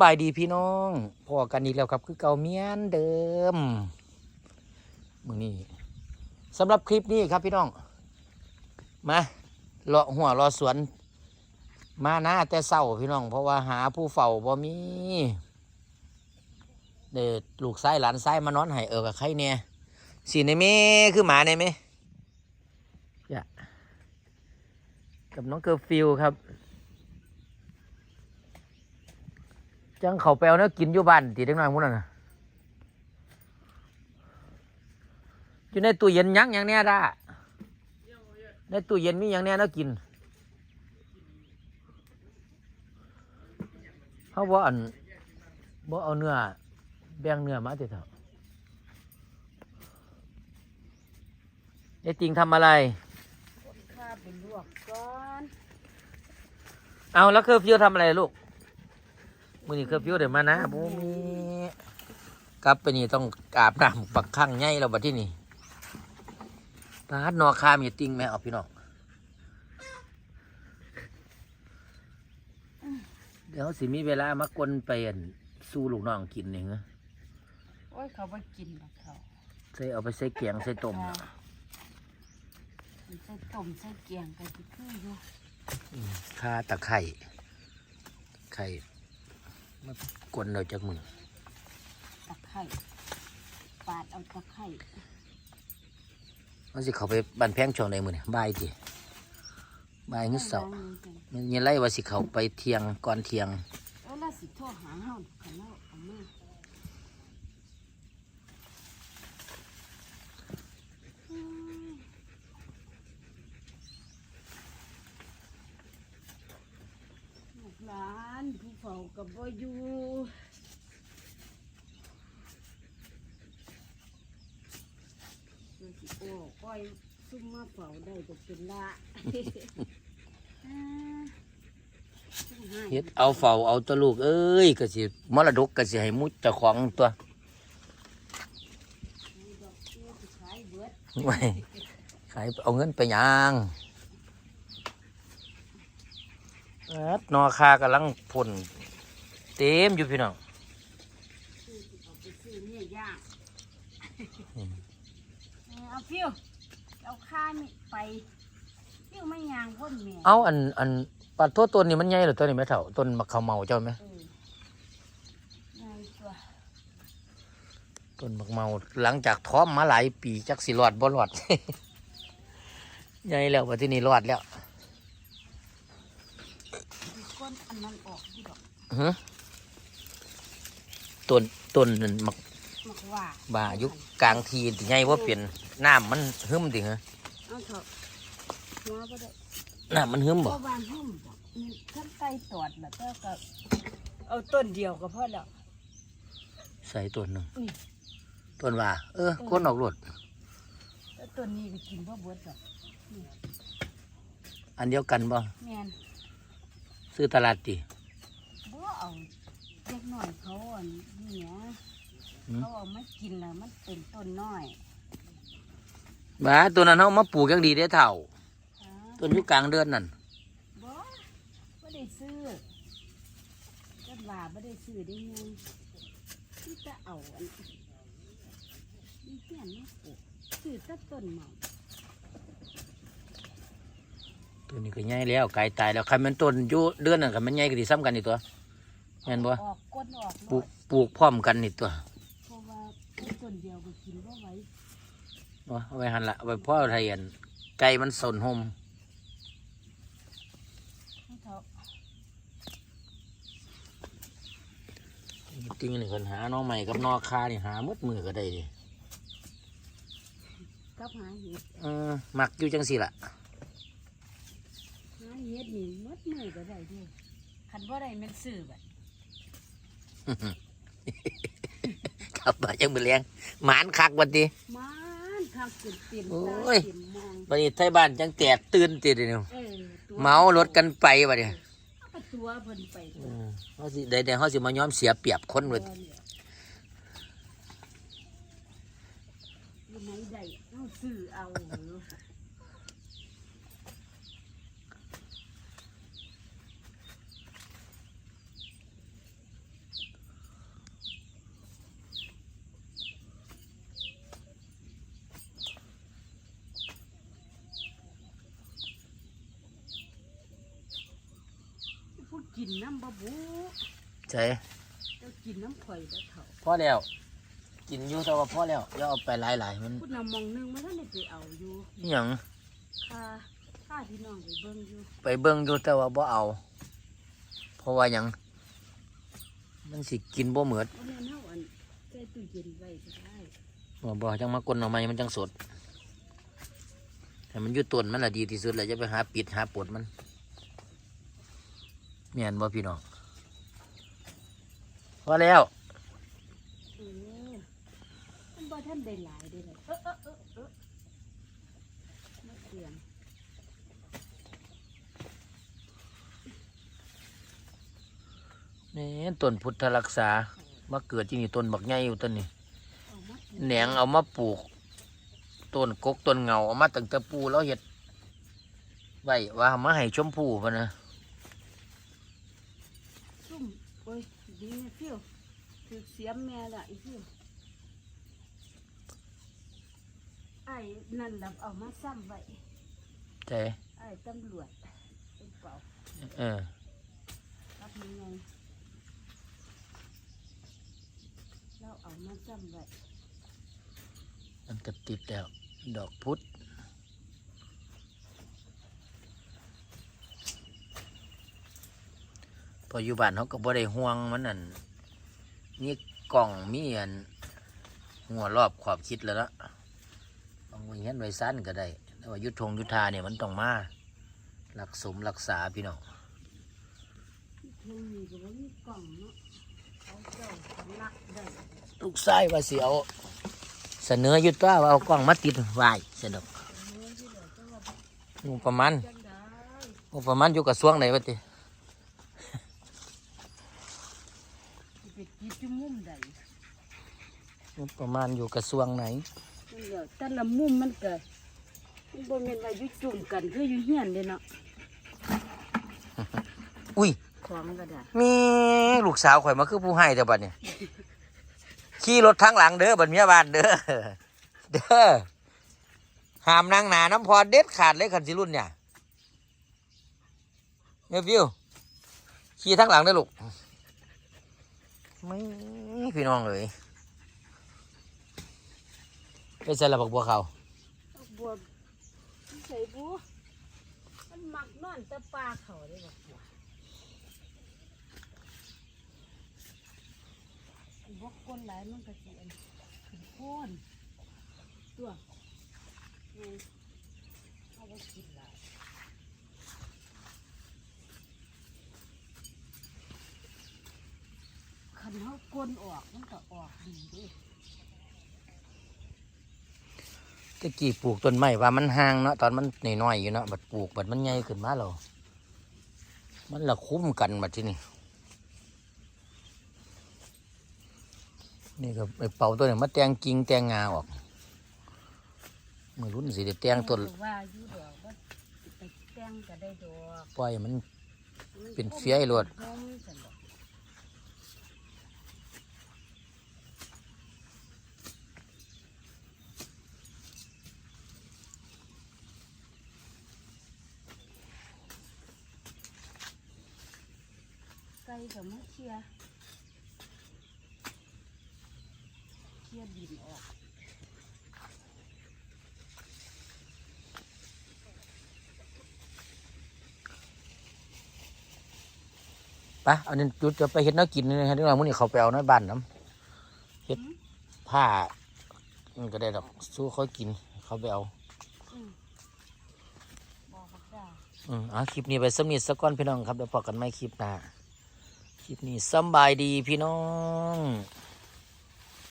บายดีพี่น้องพอกันอีกแล้วครับคือเก่าเมียนเดิมมือนี้สำหรับคลิปนี้ครับพี่น้อง มาเลาะหัวเลาะสวน มาหน้าแต่เศร้าพี่น้อง เพราะว่าหาผู้เฝ้าบ่มีเด็ดลูกไส้หลานไส้มานอนให้เออกับใครเนี่ยสีในเมคือหมาในเมย่ากับน้องเกอร์ฟิลครับ จังเขาไปเอาเนื้อกินอยู่บ้านตีเด็กน้อยพวกนั้นน่ะอยู่ในตู้เย็นยังอย่างเนี้ยด้าในตู้เย็นมีอย่างเนี้ยเนื้อกินเขาบอกอันบ่เอาเนื้อแบ่งเนื้อมาเถอะเถอะไอ้ติงทำอะไรข้าไปลวกก่อน เอาแล้วเคอร์ฟิวทำอะไรลูก มือนี้เคอร์ฟิวเดี๋ยวมานะบูมีกลับไปนี่ต้องอาบน้ำปักข้างใหญ่แล้วบัดที่นี่ปาดนอคามีติงแม่เอาพี่น้องเดี๋ยวสิมีเวลามากวนไปอั่นสู้ลูกน้องกินเองนะโอ้ยเขาไปกินหรอกเขาใส่เอาไปใส่แกงใส่ต้มน่ะมันใส่ต้มใส่เกียงกันที่คืออยู่อืมข่าตะไคร่ไข่ มากวนเราจากมือตะไคร่ปาดเอาตะไคร่มันสิเขาไปบันแพงช่วงใดมือเนี่ยบ่ายทีบ่ายเงื้อเสาร์ล้งมือกันมันยังไล่ว่าสิเขาไปเที่ยงก่อนเที่ยงแล้วล่ะสิโทรหาเฮาขันเล่าเอามาอืมลูกหลานผู้เฝ้า กับบ่อยู่มันสิโอ้ก้อยซุ่มมาเฝ้าได้ก็เป็นละอ่าซุ่มให้เฮ็ดเอาเฝ้าเอาตัวลูกเอ้ยก็สิมรดกก็สิให้มุดเจ้าของตัวดอกเบี้ยสิขายเบิดไว้ขายเอาเงินไปหยังแอดนอคากำลังพ่น เต็มอยู่พี่น้องซื้อสิเอาไปซื้อเนี่ยย่างเออเอาฟิวเอาข้านี่ไปฟิวไม่ยางพ่นแม่เอาอันอันปัดโทษต้นนี่มันใหญ่หรือต้นนี่แม่เฒ่าต้นมะขามเมาเจ้าไหมเออไงตัวต้นมะเมาหลังจากท้อมมาหลายปีจักสิรอดบ่รอดใหญ่แล้วว่าที่นี่รอดแล้วมีก้นอันนั้นออกที่ดอกฮะ ต้นต้นนั่นมักมักว่าบ่าอยุคกลางทีที่ใหญ่ว่าเปลี่ยนน้ำมันหึมดิฮะเอาเถอะหัวบ่ได้น้ำมันหึมบ่บ่บานหุ่มดอกนี่ขั้นไตตอดแบบเจ้าก็เอาต้นเดียวก็พอแล้ว ใส่ต้นหนึ่งนี่ ต้นว่า เออก้นออกรดแล้วต้นนี้ก็กินบ่เบิดดอกอันเดียวกันบ่แม่นซื้อตลาดติบ่เอา เด็กน้อยเขาอันนี้นะหืมเขาเอามากินแล้วมันเป็นต้นน้อยบ้าตัวนั้นเอามาปลูกอยังดีได้เท่าอ่าต้นอยุกลางเดือนนั่นบ่บ่ได้ซื้อก็ว่าบ่ได้ซื้อได้ยังที่จะเอาอันนี่เพี้ยนมาปลูกซื้อแต้ต้นใหม่ตัวนี้ก็ใหญ่แล้วไกลตายแล้วใครมันต้นอยู่เดือนนั่นกับมันใหญ่ก็สิซ้ำกันนี่ตัว เห็นบ่ออกก้นออกปลูลูกกปลูกพร้อมกันนี่ตัวเพราะว่าต้นเดียวก็กินบ่ไหวเนาะเอาไว้หันละเอาไว้พ่อไทยอันไก่มันสนหมให้เขาจริงนี่คนหาน้องใหม่กับนอคานี่หาหมดมือก็ได้ดิกับหาเห็ดเออมักอยู่จังสิล่ะหาเห็ดนี่หมดมือก็ได้เด้คันบ่ได้แมันซื้อบัด ครับบ่จังมือเลี้ยงหมานคักวันดีมันคักจนเต็มโอ้ตายเต็มมองวันนี้ไทยบ้านจังแตกตื่นติดเดียวเออตัวเมารถกันไปวะเนี่ยเอาตัวเพิ่นไปเออเขาสิได้ได้เขาสิมาย้อมเสียเปรียบคนตัเว้วยเนี่ยอยู่ไหนได้เอาซื้อเอา เหรอนน้ำบะบูใจเจ้ากินน้ำข่อยแล้วเถาพอแล้ว กินอยู่แต่ว่าพอแล้วอย่าเอาไปหลายๆมันพูดนำมองหนึงมันท่านได้ไปเอาอยู่อหย่างค่าค่าพี่น้องไปเบิ่งอยู่ไปเบิ่งอยู่แต่ว่าบ่เอา เพราะว่าหยังมันสิกินบ่เหมือดเพราะแม่นเฮาอันใส่ตู้เย็นไว้ก็ได้บ่บ่จังมากลเอาไม้มันจังสดแต่มันอยู่ต้นมันละดีที่สุดแหละจะไปหาปิดหาปลดมัน เมียนบ่พี่น้องพอแล้วเออมันบ่ท่านได้หลายเด้เลยเออเออเออเออมาเตรียมนี่ต้นพุทธรักษามาเกิดที่นี่ต้นบักใหญ่อยู่ต้นนี้เอามาแหนงเอามาปลูกต้นกกต้นเงาเอามาตั้งแต่ปูแล้วเห็ดไว้ว่าเอามาให้ชมพู่พะนะ ซุ่มโอ้ย ดีนะฟิวถือเสียมแม่ละอีฟิวไอ้นั่นล่ะเอามาซ้ำไว้ใจไอ้ตำรวจเป็นเป่าเออรับยังไงเราเอามาซ้ำไว้มันก็ติดแล้ว ดอกพุธ พออยู่บ้านเขาก็บ่ได้ห่วงมันนั่นมีกล่องมีอันหัวรอบขอบชิดแล้วละบางวันเห็นไว้สั้นก็ได้แต่ว่ายุทธงยุทธาเนี่ยมันต้องมารักสมรักษาพี่น้องเพิ่งมีก็ว่ามีกล่องเนาเสำลักได้ลูกชายวเสนอยุทธว่าเอากล้องมาติดไว้สนุกเนื้ออเจ้าว่างประมาณงได้งบประมาณอยู่กับสวงไหนวะติ สิไปกินจุมุมใดงบประมาณอยู่กับสวงไหนมันเดี๋ยวแต่ละมุมมันเกิดมันบ่แม่นว่าอยู่จุ่มกันคืออยู่เฮียนเด้เนาะอุ้ยของก็ได้มีลูกสาวข่อยมาคือผู้ให้แต่บัดเนี่ยขี่รถทางหลังเด้อบัดเมียบ้านเด้อเด้อห้ามนางหนาน้ำพรเด็ดขาดเลยขันสิรุ่นเนี่ยเมียฟิวขี่ทางหลังเด้อลูก ไม่พี่น้องเลยไปใส่ระบักบัวเขาบัวใส่บัวมันหมักนอนตะปลาเขาได้บักบัวบกคนหลายมันก็สิอันขึ้นโพนตัวเออเอาไว้กินหลายคันเขากลน ออกมันก็ออกดีเด้ตะกี้ปลูกต้นไม้ว่ามันห่างเนาะตอนมันน้อยๆอยู่เนาะบัดปลูกบัดมันใหญ่ขึ้นมาแล้วมันละคุ้มกันบัดที่นี่นี่ก็ไปเป่าตัวนี้มาแต่งกิ่งแต่งงาออกมือรุ่นสิได้แต่งต้นว่าอยู่ดอกว่าไปแต่งก็ได้ดอกปล่อยมันเป็นเฟี้ยโลด หอมจังดอกไก่กับมะเขียเขียดินออกไปะเอานี่จุดจะไปเห็ดแน้กินนี่ฮะที่เรามื่อนี้เขาไปเอาในบ้านน้ำเห็ดผ้ามันก็ได้ดอกสู้เขากิน เขาไปเอาอืมบอกบักดาอืมเอะคลิปนี้ไปสำนีสักก้อนพี่น้องครับเดี๋ยวพอกันไม่คลิปหน้า คลิปนี้สบายดีพี่น้อง